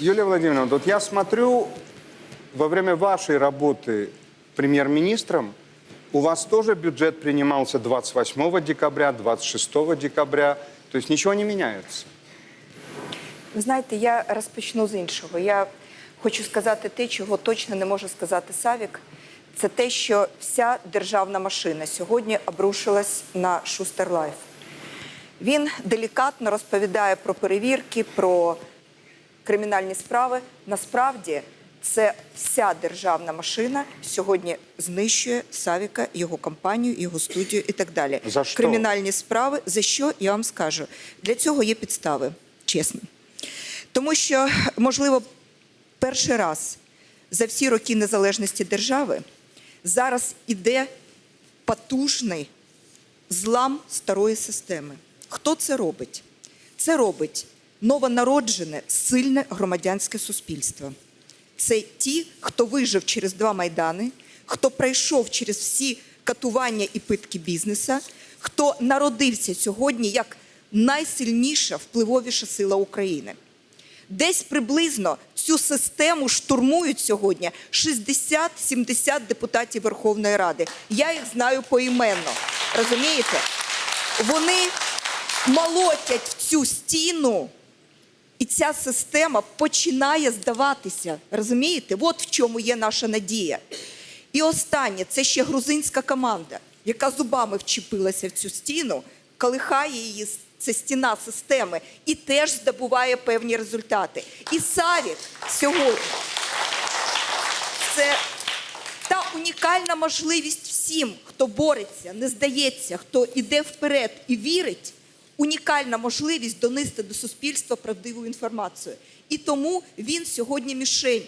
Юлия Владимировна, вот я смотрю, во время вашей работы премьер-министром у вас тоже бюджет принимался 28 декабря, 26 декабря, то есть ничего не меняется. Ви знаєте, я розпочну з іншого. Я хочу сказати те, чого точно не може сказати Савік. Це те, що вся державна машина сьогодні обрушилась на Шустер Лайф. Він делікатно розповідає про перевірки, про кримінальні справи. Насправді, це вся державна машина сьогодні знищує Савіка, його компанію, його студію і так далі. За що? Кримінальні справи. За що я вам скажу? Для цього є підстави, чесно. Тому що, можливо, перший раз за всі роки незалежності держави зараз іде потужний злам старої системи. Хто це робить? Це робить новонароджене, сильне громадянське суспільство. Це ті, хто вижив через два майдани, хто пройшов через всі катування і питки бізнеса, хто народився сьогодні як найсильніша, впливовіша сила України. Десь приблизно цю систему штурмують сьогодні 60-70 депутатів Верховної Ради. Я їх знаю поіменно. Розумієте? Вони молотять в цю стіну, і ця система починає здаватися. Розумієте? От в чому є наша надія. І останнє це ще грузинська команда, яка зубами вчепилася в цю стіну, колихає її. Це стіна системи і теж здобуває певні результати. І Савік сьогодні це та унікальна можливість всім, хто бореться, не здається, хто іде вперед і вірить. Унікальна можливість донести до суспільства правдиву інформацію. І тому він сьогодні мішень.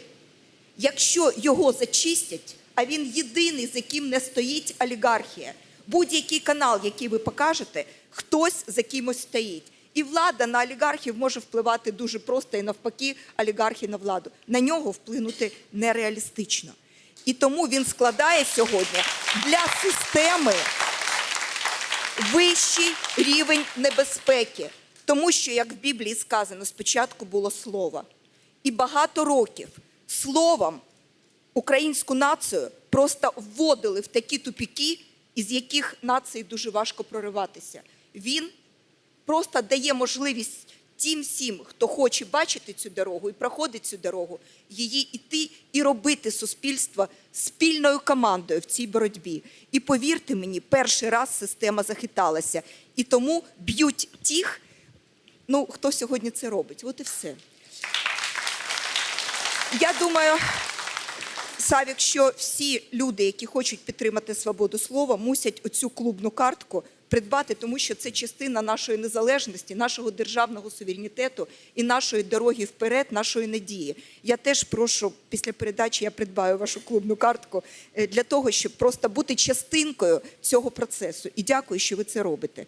Якщо його зачистять, а він єдиний, з яким не стоїть олігархія, будь-який канал, який ви покажете, хтось за кимось стоїть. І влада на олігархів може впливати дуже просто і навпаки, олігархи на владу. На нього вплинути нереалістично. І тому він складає сьогодні для системи вищий рівень небезпеки. Тому що, як в Біблії сказано, спочатку було слово. І багато років словом українську націю просто вводили в такі тупіки, із яких нації дуже важко прориватися. Він просто дає можливість тим всім, хто хоче бачити цю дорогу і проходить цю дорогу, її іти і робити суспільство спільною командою в цій боротьбі. І повірте мені, перший раз система захиталася. І тому б'ють тих, ну хто сьогодні це робить. От і все. Я думаю, Савік, що всі люди, які хочуть підтримати свободу слова, мусять оцю клубну картку придбати, тому що це частина нашої незалежності, нашого державного суверенітету і нашої дороги вперед, нашої надії. Я теж прошу після передачі я придбаю вашу клубну картку е, для того, щоб просто бути частинкою цього процесу. І дякую, що ви це робите.